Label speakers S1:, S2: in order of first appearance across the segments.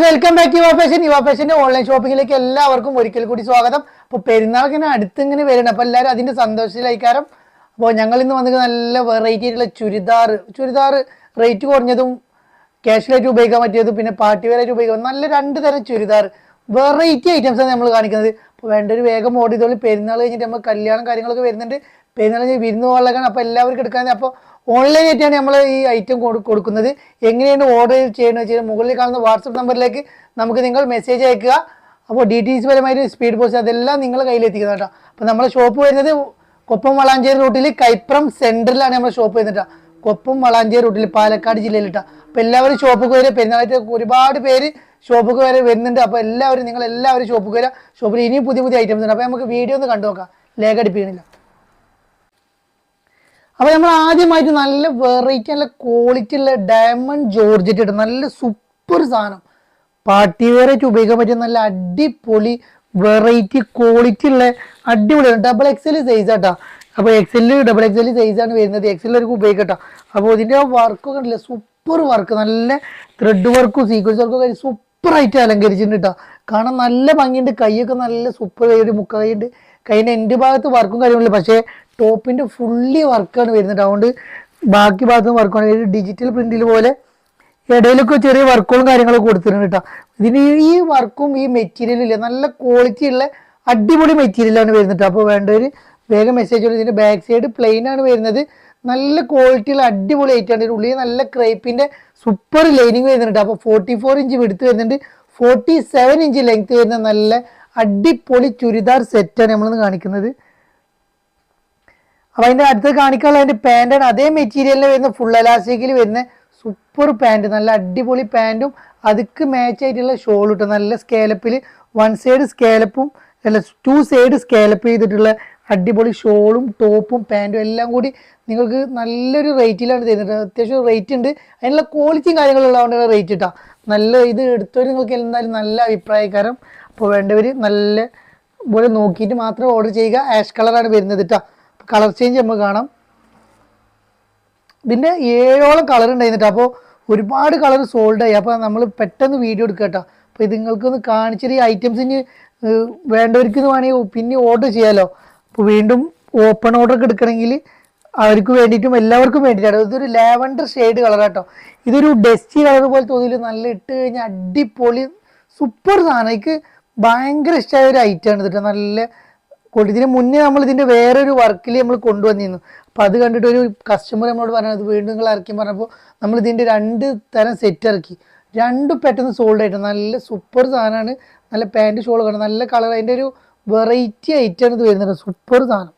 S1: Welcome back യുവ fashion യുവ ഫാഷന്റെ online ഷോപ്പിംഗിലേക്ക് എല്ലാവർക്കും ഒരിക്കൽ കൂടി സ്വാഗതം. അപ്പോൾ പെരുന്നാൾ ഇങ്ങനെ അടുത്ത് ഇങ്ങനെ വരണം അപ്പോൾ എല്ലാവരും അതിന്റെ സന്തോഷത്തിലായിക്കാരം അപ്പോൾ ഞങ്ങൾ ഇന്ന് വന്നിട്ട് നല്ല വെറൈറ്റി ആയിട്ടുള്ള ചുരിദാർ ചുരിദാർ റേറ്റ് കുറഞ്ഞതും ക്യാഷ്വലായിട്ട് ഉപയോഗിക്കാൻ പറ്റിയതും പിന്നെ പാർട്ടി വെയർ ആയിട്ട് ഉപയോഗിക്കാൻ നല്ല രണ്ട് തരം ചുരിദാർ വെറൈറ്റി ഐറ്റംസ് ആണ് നമ്മൾ കാണിക്കുന്നത്. അപ്പോൾ വേണ്ട ഒരു വേഗം ഓർഡർ ചെയ്തോളൂ. പെരുന്നാൾ കഴിഞ്ഞിട്ട് നമ്മൾ കല്യാണം കാര്യങ്ങളൊക്കെ വരുന്നുണ്ട്. കഴിഞ്ഞ് വിരുന്ന് പോകാൻ അപ്പോൾ എല്ലാവർക്കും എടുക്കാൻ അപ്പോൾ ഓൺലൈൻ ആയിട്ടാണ് നമ്മൾ ഈ ഐറ്റം കൊടുക്കുന്നത്. എങ്ങനെയാണ് ഓർഡർ ചെയ്യുന്നത് വെച്ചാൽ മുകളിൽ കാണുന്ന വാട്സപ്പ് നമ്പറിലേക്ക് നമുക്ക് നിങ്ങൾ മെസ്സേജ് അയക്കുക. അപ്പോൾ ഡീറ്റെയിൽസ് പരമായിട്ട് സ്പീഡ് പോസ്റ്റ് അതെല്ലാം നിങ്ങൾ കയ്യിലെത്തിക്കുന്നത് കേട്ടോ. അപ്പോൾ നമ്മുടെ ഷോപ്പ് വരുന്നത് കൊപ്പം വളാഞ്ചേരി റൂട്ടിൽ കൈപ്രം സെന്ററിലാണ് നമ്മുടെ ഷോപ്പ് വരുന്നത് കേട്ടോ. കൊപ്പം വളാഞ്ചേരി റൂട്ടിൽ പാലക്കാട് ജില്ലയിൽ കേട്ടോ. അപ്പോൾ എല്ലാവരും ഷോപ്പിൽ വരെ പെരുന്നാളായിട്ട് ഒരുപാട് പേര് ഷോപ്പിൽ വരെ വരുന്നുണ്ട്. അപ്പോൾ എല്ലാവരും നിങ്ങൾ എല്ലാവരും ഷോപ്പിൽ വരിക. ഷോപ്പിൽ ഇനിയും പുതിയ പുതിയ ഐറ്റംസ് ഉണ്ട്. അപ്പോൾ നമുക്ക് വീഡിയോ ഒന്ന് കണ്ടു നോക്കാം ലേഖടിപ്പിക്കണില്ല അപ്പൊ നമ്മൾ ആദ്യമായിട്ട് നല്ല വെറൈറ്റി നല്ല ക്വാളിറ്റി ഉള്ള ഡയമണ്ട് ജോർജറ്റ് ഇട്ട് നല്ല സൂപ്പർ സാധനം. പാർട്ടി വെയർ ആയിട്ട് ഉപയോഗിക്കാൻ പറ്റിയ നല്ല അടിപൊളി വെറൈറ്റി ക്വാളിറ്റി ഉള്ള അടിപൊളി ഡബിൾ എക്സൽ സൈസ് ആട്ടാ. അപ്പൊ എക്സെൽ ഡബിൾ എക്സൽ സൈസ് ആണ് വരുന്നത്. എക്സലർക്ക് ഉപയോഗിക്കട്ടോ. അപ്പോൾ ഇതിന്റെ വർക്കൊക്കെ ഉണ്ടല്ലേ സൂപ്പർ വർക്ക് നല്ല ത്രെഡ് വർക്കും സീക്വൻസ് വർക്കും സൂപ്പർ ആയിട്ട് അലങ്കരിച്ചിട്ടുണ്ട് കേട്ടോ കാണാൻ നല്ല ഭംഗിയുണ്ട്. കൈയൊക്കെ നല്ല സൂപ്പർ ഒരു മുക്ക കൈയുണ്ട് കൈയിന്റെ എന്റെ ഭാഗത്ത് വർക്കും കാര്യമില്ല പക്ഷേ ടോപ്പിന്റെ ഫുള്ളി വർക്കാണ് വരുന്നത്. അതുകൊണ്ട് ബാക്കി ഭാഗത്ത് വർക്കാണ് ഒരു ഡിജിറ്റൽ പ്രിന്റിൽ പോലെ ഇടയിലൊക്കെ ചെറിയ വർക്കുകളും കാര്യങ്ങളും കൊടുത്തിട്ടുണ്ട് കേട്ടോ ഇതിന് ഈ വർക്കും ഈ മെറ്റീരിയലും ഇല്ല. നല്ല ക്വാളിറ്റി ഉള്ള അടിപൊളി മെറ്റീരിയലാണ് വരുന്നത് അപ്പോൾ വേണ്ടവർ വേഗം മെസ്സേജ് ഇതിന്റെ ബാക്ക് സൈഡ് പ്ലെയിനാണ് വരുന്നത്. നല്ല ക്വാളിറ്റിയുള്ള അടിപൊളി ആയിട്ടാണ് ഉള്ളിൽ നല്ല ക്രേപ്പിന്റെ സൂപ്പർ ലൈനിങ് വരുന്നുണ്ട്. അപ്പോൾ ഫോർട്ടി ഫോർ ഇഞ്ച് വിടുത്ത് വരുന്നുണ്ട്. ഫോർട്ടി സെവൻ ഇഞ്ച് ലെങ്ത് വരുന്ന നല്ല അടിപൊളി ചുരിദാർ സെറ്റാണ് നമ്മളിന്ന് കാണിക്കുന്നത്. അപ്പോൾ അതിന്റെ അടുത്ത് കാണിക്കാനുള്ള അതിന്റെ പാന്റാണ് അതേ മെറ്റീരിയലിൽ വരുന്ന ഫുൾ എലാസ്റ്റിക്കിൽ വരുന്ന സൂപ്പർ പാന്റ് നല്ല അടിപൊളി പാന്റും അതുക്ക് മാച്ച് ആയിട്ടുള്ള ഷോൾ കിട്ടും നല്ല സ്കേലപ്പിൽ വൺ സൈഡ് സ്കേലപ്പും അല്ല ടു സൈഡ് സ്കേലപ്പ് ചെയ്തിട്ടുള്ള അടിപൊളി ഷോളും ടോപ്പും പാന്റും എല്ലാം കൂടി നിങ്ങൾക്ക് നല്ലൊരു റേറ്റിലാണ് തരുന്നത്. അത്യാവശ്യം റേറ്റ് ഉണ്ട്. അതിനുള്ള ക്വാളിറ്റിയും കാര്യങ്ങളുള്ളതുകൊണ്ടാണ് റേറ്റ് ഇട്ടാ. നല്ല ഇത് എടുത്തവർ നിങ്ങൾക്ക് എന്തായാലും നല്ല അഭിപ്രായക്കാരം അപ്പോൾ വേണ്ടവർ നല്ല പോലെ നോക്കിയിട്ട് മാത്രം ഓർഡർ ചെയ്യുക. ആഷ് കളറാണ് വരുന്നത് കേട്ടോ കളർ ചേഞ്ച് നമുക്ക് കാണാം. ഇതിന്റെ ഏഴോളം കളർ ഉണ്ടായിരുന്നിട്ട് അപ്പോൾ ഒരുപാട് കളർ സോൾഡ് ആയി. അപ്പോൾ നമ്മൾ പെട്ടെന്ന് വീഡിയോ എടുക്കുക കേട്ടോ അപ്പോൾ ഇത് നിങ്ങൾക്കൊന്ന് ഈ ഐറ്റംസിന് വേണ്ടവർക്ക് വേണമെങ്കിൽ പിന്നെ ഓർഡർ ചെയ്യാമല്ലോ അപ്പോൾ വീണ്ടും ഓപ്പൺ ഓർഡർ ഒക്കെ എടുക്കണമെങ്കിൽ അവർക്ക് വേണ്ടിയിട്ടും എല്ലാവർക്കും വേണ്ടിയിട്ടാണ് ഇതൊരു ലാവൻഡർ ഷെയ്ഡ് കളർ കേട്ടോ ഇതൊരു ഡസ്റ്റി കളർ പോലെ തോന്നിയില്ല. നല്ല ഇട്ട് കഴിഞ്ഞാൽ അടിപൊളി സൂപ്പർ സാധനം. എനിക്ക് ഭയങ്കര ഇഷ്ടമായ ഒരു ഐറ്റമാണ് ഇതിട്ട് നല്ല ക്വാളിറ്റി ഇതിന് മുന്നേ നമ്മൾ ഇതിന്റെ വേറൊരു വർക്കിൽ നമ്മൾ കൊണ്ടുവന്നിരുന്നു. അപ്പം അത് കണ്ടിട്ട് ഒരു കസ്റ്റമർ നമ്മളോട് പറഞ്ഞത് വീണ്ടും നിങ്ങൾ ഇറക്കി പറഞ്ഞപ്പോൾ നമ്മൾ ഇതിന്റെ രണ്ട് തരം സെറ്റ് ഇറക്കി. രണ്ടും പെട്ടെന്ന് സോൾഡ് ആയിട്ട് നല്ല സൂപ്പർ സാധനമാണ്. നല്ല പാന്റ് ഷോൾ കാണാം നല്ല കളർ അതിന്റെ ഒരു വെറൈറ്റി ഐറ്റാണ് ഇത് വരുന്നത് സൂപ്പർ സാധനം.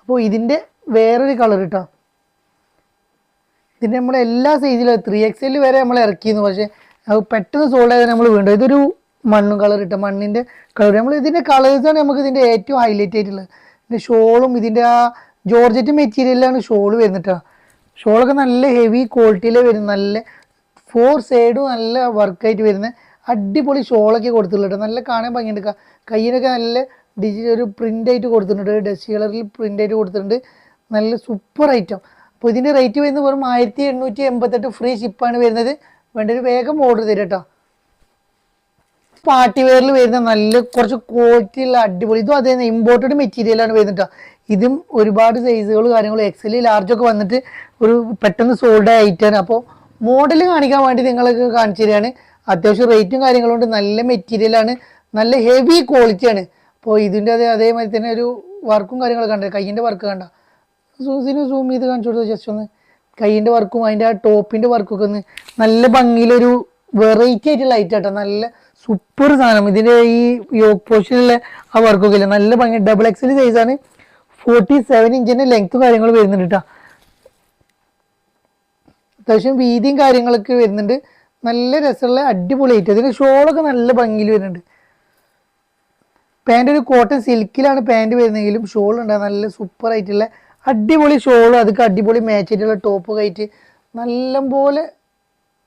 S1: അപ്പോൾ ഇതിന്റെ വേറൊരു കളർ കേട്ടോ ഇതിന്റെ നമ്മൾ എല്ലാ സൈസിലും ത്രീ എക്സ് എല്ലിൽ വരെ നമ്മൾ ഇറക്കിയിരുന്നു. പക്ഷേ അത് പെട്ടെന്ന് സോൾഡ് ആയത് നമ്മൾ വീണ്ടും ഇതൊരു മണ്ണും കളർ ഇട്ട മണ്ണിന്റെ കളർ നമ്മൾ ഇതിന്റെ കളേഴ്സാണ് നമുക്ക് ഇതിന്റെ ഏറ്റവും ഹൈലൈറ്റ് ആയിട്ടുള്ളത്. ഇതിന്റെ ഷോളും ഇതിന്റെ ആ ജോർജറ്റ് മെറ്റീരിയലാണ് ഷോൾ വരുന്നിട്ടാ ഷോളൊക്കെ നല്ല ഹെവി ക്വാളിറ്റിയിൽ വരുന്ന നല്ല ഫോർ സൈഡും നല്ല വർക്കായിട്ട് വരുന്ന അടിപൊളി ഷോളൊക്കെ കൊടുത്തിട്ടുണ്ട് നല്ല കാണാൻ ഭംഗിയുണ്ട് കയ്യിനൊക്കെ നല്ല ഡിജി ഒരു പ്രിന്റ് ആയിട്ട് കൊടുത്തിട്ടുണ്ട്. ഡസ്റ്റ് കളറിൽ പ്രിന്റ് ആയിട്ട് കൊടുത്തിട്ടുണ്ട്. നല്ല സൂപ്പർ ഐറ്റം അപ്പോൾ ഇതിന്റെ റേറ്റ് വരുന്നത് വെറും ആയിരത്തി എണ്ണൂറ്റി എൺപത്തെട്ട് ഫ്രീ ഷിപ്പാണ് വരുന്നത്. വേണ്ട ഒരു വേഗം ഓർഡർ തരാം കേട്ടോ പാർട്ടി വെയറിൽ വരുന്ന നല്ല കുറച്ച് ക്വാളിറ്റി ഉള്ള അടിപൊളി ഇതും അതേ ഇമ്പോർട്ടഡ് മെറ്റീരിയലാണ് വരുന്നിട്ട് ഇതും ഒരുപാട് സൈസുകൾ കാര്യങ്ങൾ എക്സൽ ലാർജൊക്കെ വന്നിട്ട് ഒരു പെട്ടെന്ന് സോൾഡ് ആയിട്ടാണ് അപ്പോൾ മോഡൽ കാണിക്കാൻ വേണ്ടി നിങ്ങൾക്ക് കാണിച്ചു തരികയാണ്. അത്യാവശ്യം റേറ്റും കാര്യങ്ങളും ഉണ്ട്. നല്ല മെറ്റീരിയലാണ് നല്ല ഹെവി ക്വാളിറ്റിയാണ് അപ്പോൾ ഇതിന്റെ അതേ അതേമാതിരി തന്നെ ഒരു വർക്കും കാര്യങ്ങളൊക്കെ കണ്ടത് കയ്യിന്റെ വർക്ക് കണ്ട? സൂസിന് സൂം ചെയ്ത് കാണിച്ചു കൊടുത്തു ജസ്റ്റ് ഒന്ന് കയ്യിന്റെ വർക്കും അതിന്റെ ആ ടോപ്പിന്റെ വർക്കൊക്കെ ഒന്ന് നല്ല ഭംഗിയിലൊരു വെറൈറ്റി ആയിട്ടുള്ള ലൈറ്റ് ആട്ടോ. നല്ല സൂപ്പർ സാധനം. ഇതിന്റെ ഈ യോഗ് പോഷനിലെ ആ വർക്കൊക്കെ ഇല്ല? നല്ല ഭംഗി. ഡബിൾ എക്സൽ സൈസാണ് ഫോർട്ടി സെവൻ ഇഞ്ചിന്റെ ലെങ്ത്തും കാര്യങ്ങൾ വരുന്നുണ്ട് കേട്ടോ അത്യാവശ്യം വീതിയും കാര്യങ്ങളൊക്കെ വരുന്നുണ്ട്. നല്ല രസമുള്ള അടിപൊളി ആയിട്ട് അതിന്റെ ഷോളൊക്കെ നല്ല ഭംഗിയിൽ വരുന്നുണ്ട്. പാന്റ് ഒരു കോട്ടൺ സിൽക്കിലാണ് പാന്റ് വരുന്നതെങ്കിലും ഷോൾ ഉണ്ട്. നല്ല സൂപ്പർ ആയിട്ടുള്ള അടിപൊളി ഷോളും അതൊക്കെ അടിപൊളി മാച്ച് ആയിട്ടുള്ള ടോപ്പ് ആയിട്ട് നല്ലപോലെ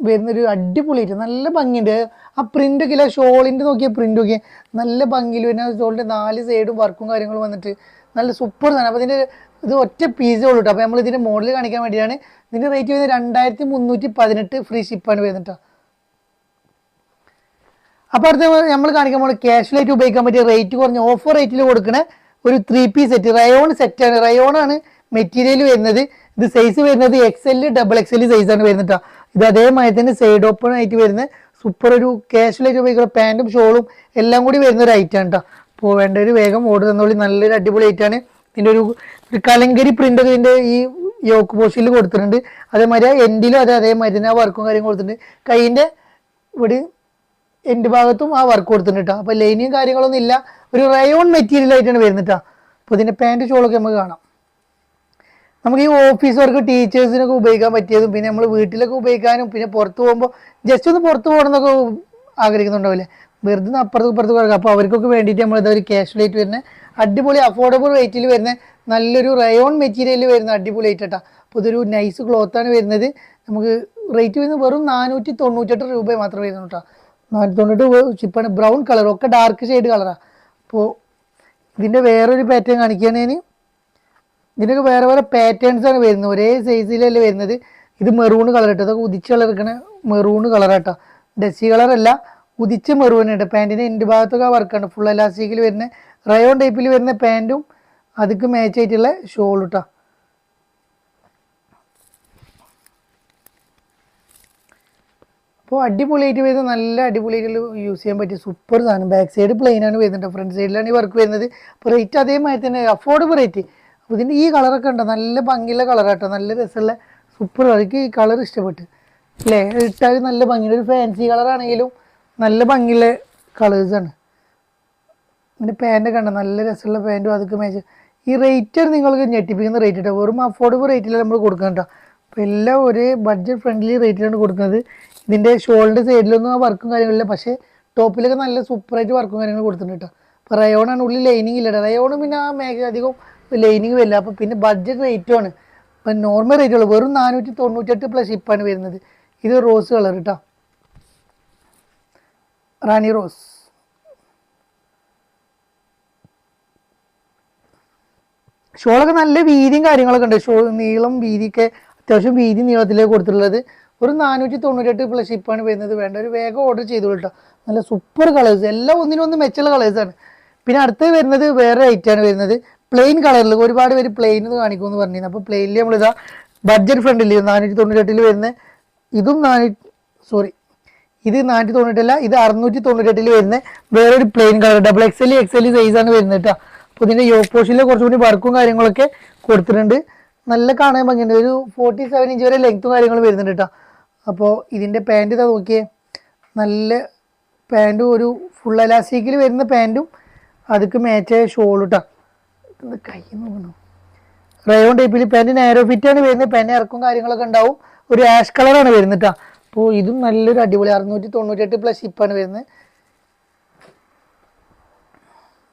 S1: വരുന്നൊരു അടിപൊളിയായിട്ട് നല്ല ഭംഗിയുണ്ട്. ആ പ്രിന്റ് ഒക്കെ ഇല്ല ഷോളിന്റെ നോക്കിയ പ്രിന്റ് ഒക്കെ. നല്ല ഭംഗിയിൽ വരുന്ന ഷോളിന്റെ നാല് സൈഡും വർക്കും കാര്യങ്ങളും വന്നിട്ട് നല്ല സൂപ്പർ സാധനം അപ്പോൾ ഇതിന്റെ ഇത് ഒറ്റ പീസേ ഉള്ളൂ കേട്ടോ അപ്പോൾ നമ്മൾ ഇതിന്റെ മോഡൽ കാണിക്കാൻ വേണ്ടിയാണ് ഇതിന്റെ റേറ്റ് വരുന്നത് രണ്ടായിരത്തി മുന്നൂറ്റി പതിനെട്ട് ഫ്രീ ഷിപ്പാണ് വരുന്നത് ട്ടോ. അപ്പോൾ നമ്മൾ കാണിക്കാൻ പോകുന്നത് ക്യാഷ്വലായിട്ട് ഉപയോഗിക്കാൻ പറ്റിയ റേറ്റ് കുറഞ്ഞ ഓഫർ റേറ്റിൽ കൊടുക്കുന്ന ഒരു ത്രീ പീസ് സെറ്റ് റയോൺ സെറ്റാണ് റയോൺ ആണ് മെറ്റീരിയൽ വരുന്നത്. ഇത് സൈസ് വരുന്നത് X L double X L size ആണ് വരുന്നത് കേട്ടോ ഇത് അതേമാതിരി തന്നെ സൈഡ് ഓപ്പൺ ആയിട്ട് വരുന്ന സൂപ്പർ ഒരു ക്യാഷ്വലായിട്ട് ഉപയോഗിക്കുന്ന പാന്റും ഷോളും എല്ലാം കൂടി വരുന്ന ഒരു ഐറ്റം ആണ് കേട്ടോ അപ്പോൾ വേണ്ട ഒരു വേഗം ഓർഡർ തന്നോളി. നല്ലൊരു അടിപൊളി ഐറ്റാണ് ഇതിന്റെ ഒരു ഒരു കലങ്കരി പ്രിന്റ് ഇതിന്റെ ഈ യോക്ക് പോസ്റ്റിൽ കൊടുത്തിട്ടുണ്ട്. അതേമാതിരി എൻഡിലും അത് അതേമാതിരി തന്നെ ആ വർക്കും കാര്യം കൊടുത്തിട്ടുണ്ട്. കൈയിന്റെ ഇവിടെ എൻഡ് ഭാഗത്തും ആ വർക്ക് കൊടുത്തിട്ടുണ്ട് അപ്പൊ അപ്പോൾ ലൈനിയും കാര്യങ്ങളൊന്നും ഇല്ല. ഒരു റയോൺ മെറ്റീരിയൽ ആയിട്ടാണ് വരുന്നിട്ടാ അപ്പൊ ഇതിന്റെ പാന്റ് ചോളൊക്കെ നമുക്ക് കാണാം. നമുക്ക് ഈ ഓഫീസ് വർക്ക് ടീച്ചേഴ്സിനൊക്കെ ഉപയോഗിക്കാൻ പറ്റിയതും പിന്നെ നമ്മൾ വീട്ടിലൊക്കെ ഉപയോഗിക്കാനും പിന്നെ പുറത്തു പോകുമ്പോൾ ജസ്റ്റ് ഒന്ന് പുറത്ത് പോകണമെന്നൊക്കെ ആഗ്രഹിക്കുന്നുണ്ടാവില്ലേ? വെറുതെ അപ്പുറത്ത് ഇപ്പുറത്ത് കൊടുക്കുക അപ്പോൾ അവർക്കൊക്കെ വേണ്ടിയിട്ട് നമ്മൾ ഒരു ക്യാഷ് റേറ്റ് വരുന്ന അടിപൊളി അഫോർഡബിൾ റേറ്റിൽ വരുന്ന നല്ലൊരു റയോൺ മെറ്റീരിയൽ വരുന്ന അടിപൊളി കേട്ടോ അപ്പോൾ ഇതൊരു നൈസ് ക്ലോത്താണ് വരുന്നത്. നമുക്ക് റേറ്റ് വരുന്നത് വെറും നാനൂറ്റി തൊണ്ണൂറ്റെട്ട് രൂപ മാത്രമേ വരുന്നുള്ളൂ നാനൂറ്റി തൊണ്ണൂറ്റ് ചിപ്പാണ് ബ്രൗൺ കളർ ഒക്കെ ഡാർക്ക് ഷെയ്ഡ് കളറാണ് അപ്പോൾ ഇതിന്റെ വേറൊരു പാറ്റേൺ കാണിക്കുകയാണെങ്കിൽ ഇതിനൊക്കെ വേറെ വേറെ പാറ്റേൺസ് ആണ് വരുന്നത്. ഒരേ സൈസിലല്ലേ വരുന്നത്. ഇത് മെറൂൺ കളർ കേട്ടോ അതൊക്കെ ഉദിച്ച കളർ എടുക്കണ മെറൂൺ കളറാട്ടോ ഡസി കളറല്ല ഉദിച്ച മെറൂൺ ഉണ്ട് പാന്റിന്റെ എന്റെ ഭാഗത്തൊക്കെ വർക്കാണ് ഫുൾ എലാസ്റ്റിക്കിൽ വരുന്ന റയോൺ ടൈപ്പിൽ വരുന്ന പാന്റും അതിക്ക് മാച്ച് ആയിട്ടുള്ള ഷോൾ കേട്ടോ അപ്പോൾ അടിപൊളിയായിട്ട് വരുന്നത് നല്ല അടിപൊളിയായിട്ട് യൂസ് ചെയ്യാൻ പറ്റിയ സൂപ്പർ സാധനം. ബാക്ക് സൈഡ് പ്ലെയിൻ ആണ് വരുന്നത്. ഫ്രണ്ട് സൈഡിലാണ് ഈ വർക്ക് വരുന്നത്. അപ്പോൾ റേറ്റ് അതേമാതിരി തന്നെ അഫോർഡബിൾ റേറ്റ് അപ്പോൾ ഇതിന്റെ ഈ കളറൊക്കെ ഉണ്ടോ നല്ല ഭംഗിയുള്ള കളറാട്ടോ നല്ല രസമുള്ള സൂപ്പർ എനിക്ക് ഈ കളർ ഇഷ്ടപ്പെട്ടു. അല്ലേ? ഇട്ടാൽ നല്ല ഭംഗിയുള്ള ഒരു ഫാൻസി കളറാണെങ്കിലും നല്ല ഭംഗിയുള്ള കളേഴ്സാണ് പിന്നെ പാന്റൊക്കെ ഉണ്ട് നല്ല രസമുള്ള പാന്റും അതൊക്കെ മേച്ച് ഈ റേറ്റ് നിങ്ങൾക്ക് ഞെട്ടിപ്പിക്കുന്ന റേറ്റ് കേട്ടോ. വെറും അഫോർഡബിൾ റേറ്റിലാണ് നമ്മൾ കൊടുക്കുന്നത് കേട്ടോ. അപ്പോൾ എല്ലാം ഒരേ ബഡ്ജറ്റ് ഫ്രണ്ട്ലി റേറ്റിലാണ് കൊടുക്കുന്നത്. ഇതിന്റെ ഷോളിന്റെ സൈഡിലൊന്നും ആ വർക്കും കാര്യങ്ങളില്ല. പക്ഷേ ടോപ്പിലൊക്കെ നല്ല സൂപ്പറായിട്ട് വർക്കും കാര്യങ്ങൾ കൊടുത്തിട്ടുണ്ട് കേട്ടോ അപ്പോൾ റയോണാണ് ഉള്ളിൽ ലൈനിങ് ഇല്ല റയോണ് പിന്നെ ആ മേഖല അധികം ലൈനിങ് വരില്ല. അപ്പോൾ പിന്നെ ബഡ്ജറ്റ് റേറ്റും ആണ്. അപ്പം നോർമൽ റേറ്റുള്ളൂ വെറും നാനൂറ്റി തൊണ്ണൂറ്റെട്ട് പ്ലസ് ഇപ്പാണ് വരുന്നത്. ഇത് റോസ് കളർ കേട്ടോ റാണി റോസ്. ഷോളൊക്കെ നല്ല വീതിയും കാര്യങ്ങളൊക്കെ ഉണ്ട്. ഷോ നീളം വീതിയൊക്കെ അത്യാവശ്യം വീതി നീളത്തിലേക്ക് കൊടുത്തിട്ടുള്ളത്. ഒരു നാനൂറ്റി തൊണ്ണൂറ്റെട്ട് പ്ലസ് ഷിപ്പാണ് വരുന്നത്. വേണ്ട ഒരു വേഗം ഓർഡർ ചെയ്തു കേട്ടോ നല്ല സൂപ്പർ കളേഴ്സ് എല്ലാം ഒന്നിനും ഒന്ന് മെച്ചുള്ള കളേഴ്സാണ് പിന്നെ അടുത്ത് വരുന്നത് വേറെ ഐറ്റാണ് വരുന്നത്. പ്ലെയിൻ കളറിൽ ഒരുപാട് പേര് പ്ലെയിൻ എന്ന് കാണിക്കുമെന്ന് പറഞ്ഞിരുന്നു. അപ്പോൾ പ്ലെയിനിൽ നമ്മളിതാ ബഡ്ജറ്റ് ഫ്രണ്ടിൽ നാനൂറ്റി തൊണ്ണൂറ്റെട്ടിൽ വരുന്ന ഇതും നാനൂറ്റി സോറി ഇത് നാനൂറ്റി തൊണ്ണൂറ്റല്ല ഇത് അറുന്നൂറ്റി തൊണ്ണൂറ്റെട്ടിൽ വരുന്ന വേറൊരു plain colour double X L X L സൈസാണ് വരുന്നത് കേട്ടോ അപ്പോൾ ഇതിന്റെ യോ പോഷനിൽ കുറച്ചുകൂടി വർക്കും കാര്യങ്ങളൊക്കെ കൊടുത്തിട്ടുണ്ട്. നല്ല കാണാൻ ഭംഗിയുണ്ട്. ഒരു ഫോർട്ടി സെവൻ ഇഞ്ച് വരെ ലെങ്ത്തും കാര്യങ്ങളും വരുന്നുണ്ട് കേട്ടോ അപ്പോൾ ഇതിന്റെ പാന്റ് ഇതാ നോക്കിയേ. നല്ല പാന്റും ഒരു ഫുൾ അലാസ്റ്റിക്കിൽ വരുന്ന പാന്റും അതൊക്കെ കേട്ടോ ഇത് കൈ നോക്കണം. റയോൺ ടൈപ്പിൽ പാന്റ് നാരോ ഫിറ്റ് ആണ് വരുന്നത്. പാന്റ് ഇറക്കും കാര്യങ്ങളൊക്കെ ഉണ്ടാവും. ഒരു ആഷ് കളറാണ് വരുന്നത് കേട്ടോ അപ്പോൾ ഇതും നല്ലൊരു അടിപൊളി. അറുന്നൂറ്റി തൊണ്ണൂറ്റെട്ട് പ്ലസ് ഷിപ്പാണ് വരുന്നത്.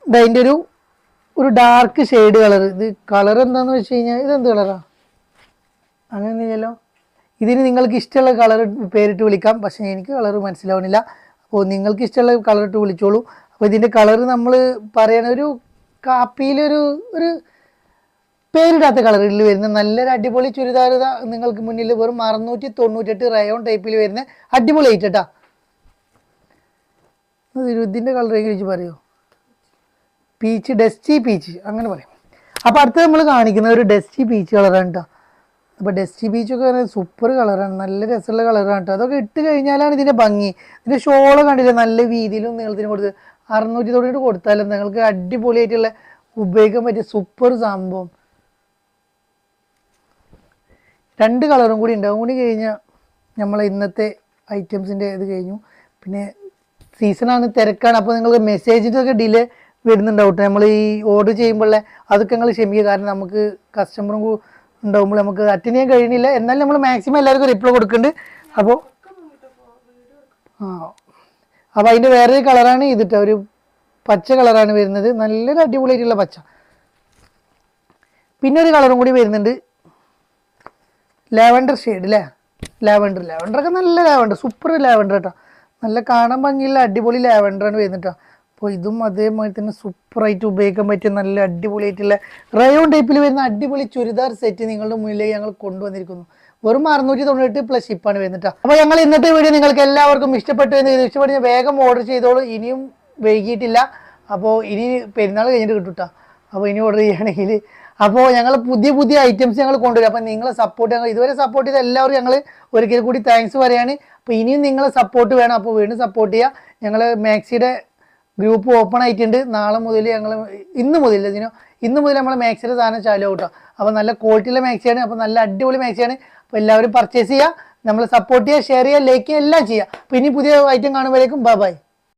S1: ഇത് അതിന്റെ ഒരു ഒരു ഡാർക്ക് ഷെയ്ഡ് കളർ ഇത് കളർ എന്താണെന്ന് വെച്ച് കഴിഞ്ഞാൽ ഇതെന്ത് അങ്ങനെ അങ്ങനെയൊന്നുമില്ലല്ലോ ഇതിന് നിങ്ങൾക്ക് ഇഷ്ടമുള്ള കളർ പേരിട്ട് വിളിക്കാം. പക്ഷേ എനിക്ക് കളർ മനസ്സിലാവണില്ല. അപ്പോൾ നിങ്ങൾക്ക് ഇഷ്ടമുള്ള കളർ ഇട്ട് വിളിച്ചോളൂ. അപ്പോൾ ഇതിന്റെ കളർ നമ്മൾ പറയണ ഒരു കാപ്പിയിലൊരു ഒരു പേരിടാത്ത കളറിൽ വരുന്ന നല്ലൊരു അടിപൊളി ചുരിദാർ നിങ്ങൾക്ക് മുന്നിൽ വെറും അറുന്നൂറ്റി തൊണ്ണൂറ്റെട്ട് റയോൺ ടൈപ്പിൽ വരുന്ന അടിപൊളി ഐറ്റട്ടാ ഇതിന്റെ കളർ എങ്ങനെ പറയുമോ പീച്ച് ഡസ്റ്റി പീച്ച് അങ്ങനെ പറയും. അപ്പോൾ അടുത്ത് നമ്മൾ കാണിക്കുന്ന ഒരു ഡസ്റ്റി പീച്ച് കളറാണ് കേട്ടോ അപ്പോൾ ഡസ്റ്റി ബീച്ചൊക്കെ പറഞ്ഞാൽ സൂപ്പർ കളറാണ് നല്ല രസമുള്ള കളറാണ് കേട്ടോ അതൊക്കെ ഇട്ട് കഴിഞ്ഞാലാണ് ഇതിന്റെ ഭംഗി. ഇതിന്റെ ഷോൾ കണ്ടില്ല? നല്ല വീതിയിലും നീളത്തിനും കൊടുത്ത് അറുന്നൂറ്റി തൊണ്ണൂറ് കൊടുത്താലും നിങ്ങൾക്ക് അടിപൊളിയായിട്ടുള്ള ഉപയോഗിക്കാൻ പറ്റിയ സൂപ്പർ സംഭവം. രണ്ട് കളറും കൂടി ഉണ്ട്. അതും കൂടി കഴിഞ്ഞാൽ നമ്മൾ ഇന്നത്തെ ഐറ്റംസിന്റെ ഇത് കഴിഞ്ഞു. പിന്നെ സീസണാണ് തിരക്കാണ്. അപ്പോൾ നിങ്ങൾക്ക് മെസ്സേജിന്റെയൊക്കെ ഡിലേ വരുന്നുണ്ടാവും. നമ്മൾ ഈ ഓർഡർ ചെയ്യുമ്പോഴേ അതൊക്കെ നിങ്ങൾ ക്ഷമിക്കുക. കാരണം നമുക്ക് കസ്റ്റമറും ഉണ്ടാവുമ്പോൾ നമുക്ക് അറ്റൻഡ് ചെയ്യാൻ കഴിയുന്നില്ല. എന്നാലും നമ്മൾ മാക്സിമം എല്ലാവർക്കും റിപ്ലൈ കൊടുക്കുന്നുണ്ട്. അപ്പോൾ ആ അപ്പോൾ അതിന്റെ വേറൊരു കളറാണ് ഇതിട്ട് ഒരു പച്ച കളറാണ് വരുന്നത്. നല്ലൊരു അടിപൊളിയായിട്ടുള്ള പച്ച. പിന്നെ ഒരു കളറും കൂടി വരുന്നുണ്ട്. ലാവൻഡർ ഷെയ്ഡ് അല്ലേ ലാവൻഡർ ഒക്കെ നല്ല ലാവൻഡർ സൂപ്പർ ലാവൻഡർ കേട്ടോ. നല്ല കാണാൻ ഭംഗിയുള്ള അടിപൊളി ലാവൻഡറാണ് വരുന്നത് കേട്ടോ. അപ്പോൾ ഇതും അതേമാതിരി തന്നെ സൂപ്പറായിട്ട് ഉപയോഗിക്കാൻ പറ്റിയ നല്ല അടിപൊളിയായിട്ടുള്ള റയോൺ ടൈപ്പിൽ വരുന്ന അടിപൊളി ചുരിദാർ സെറ്റ് നിങ്ങളുടെ മുന്നിലേക്ക് ഞങ്ങൾ കൊണ്ടുവന്നിരിക്കുന്നു. വെറും അറുന്നൂറ്റി തൊണ്ണൂറ്റി പ്ലസ് ഷിപ്പാണ് വരുന്നത് അപ്പോൾ ഞങ്ങൾ ഇന്നത്തെ വീഡിയോ നിങ്ങൾക്ക് എല്ലാവർക്കും ഇഷ്ടപ്പെട്ടു എന്ന് ഇഷ്ടപ്പെട്ട് വേഗം ഓർഡർ ചെയ്തോളൂ. ഇനിയും വൈകിട്ടില്ല അപ്പോൾ ഇനി പെരുന്നാൾ കഴിഞ്ഞിട്ട് കിട്ടും ട്ടോ. അപ്പോൾ ഇനി ഓർഡർ ചെയ്യുകയാണെങ്കിൽ അപ്പോൾ ഞങ്ങൾ പുതിയ പുതിയ ഐറ്റംസ് ഞങ്ങൾ കൊണ്ടുവരും. അപ്പോൾ നിങ്ങളെ സപ്പോർട്ട് ഞങ്ങൾ ഇതുവരെ സപ്പോർട്ട് ചെയ്ത എല്ലാവരും ഞങ്ങൾ ഒരിക്കൽ കൂടി താങ്ക്സ് പറയാണ്. അപ്പോൾ ഇനിയും നിങ്ങളെ സപ്പോർട്ട് വേണം. അപ്പോൾ വീണ്ടും സപ്പോർട്ട് ചെയ്യുക ഞങ്ങൾ മാക്സിയുടെ ഗ്രൂപ്പ് ഓപ്പൺ ആയിട്ടുണ്ട്. നാളെ മുതൽ ഞങ്ങൾ ഇന്ന് മുതൽ ഇതിനോ ഇന്ന് മുതൽ നമ്മൾ മാക്സിയുടെ സാധനം ചാലു കേട്ടോ അപ്പോൾ നല്ല ക്വാളിറ്റിയുള്ള മാക്സിയാണ് അപ്പോൾ നല്ല അടിപൊളി മാക്സിയാണ് അപ്പോൾ എല്ലാവരും പർച്ചേസ് ചെയ്യുക നമ്മൾ സപ്പോർട്ട് ചെയ്യുക ഷെയർ ചെയ്യുക ലൈക്ക് ചെയ്യുക എല്ലാം ചെയ്യുക അപ്പോൾ ഇനി പുതിയ ഐറ്റം കാണുമ്പോഴേക്കും ബൈ ബൈ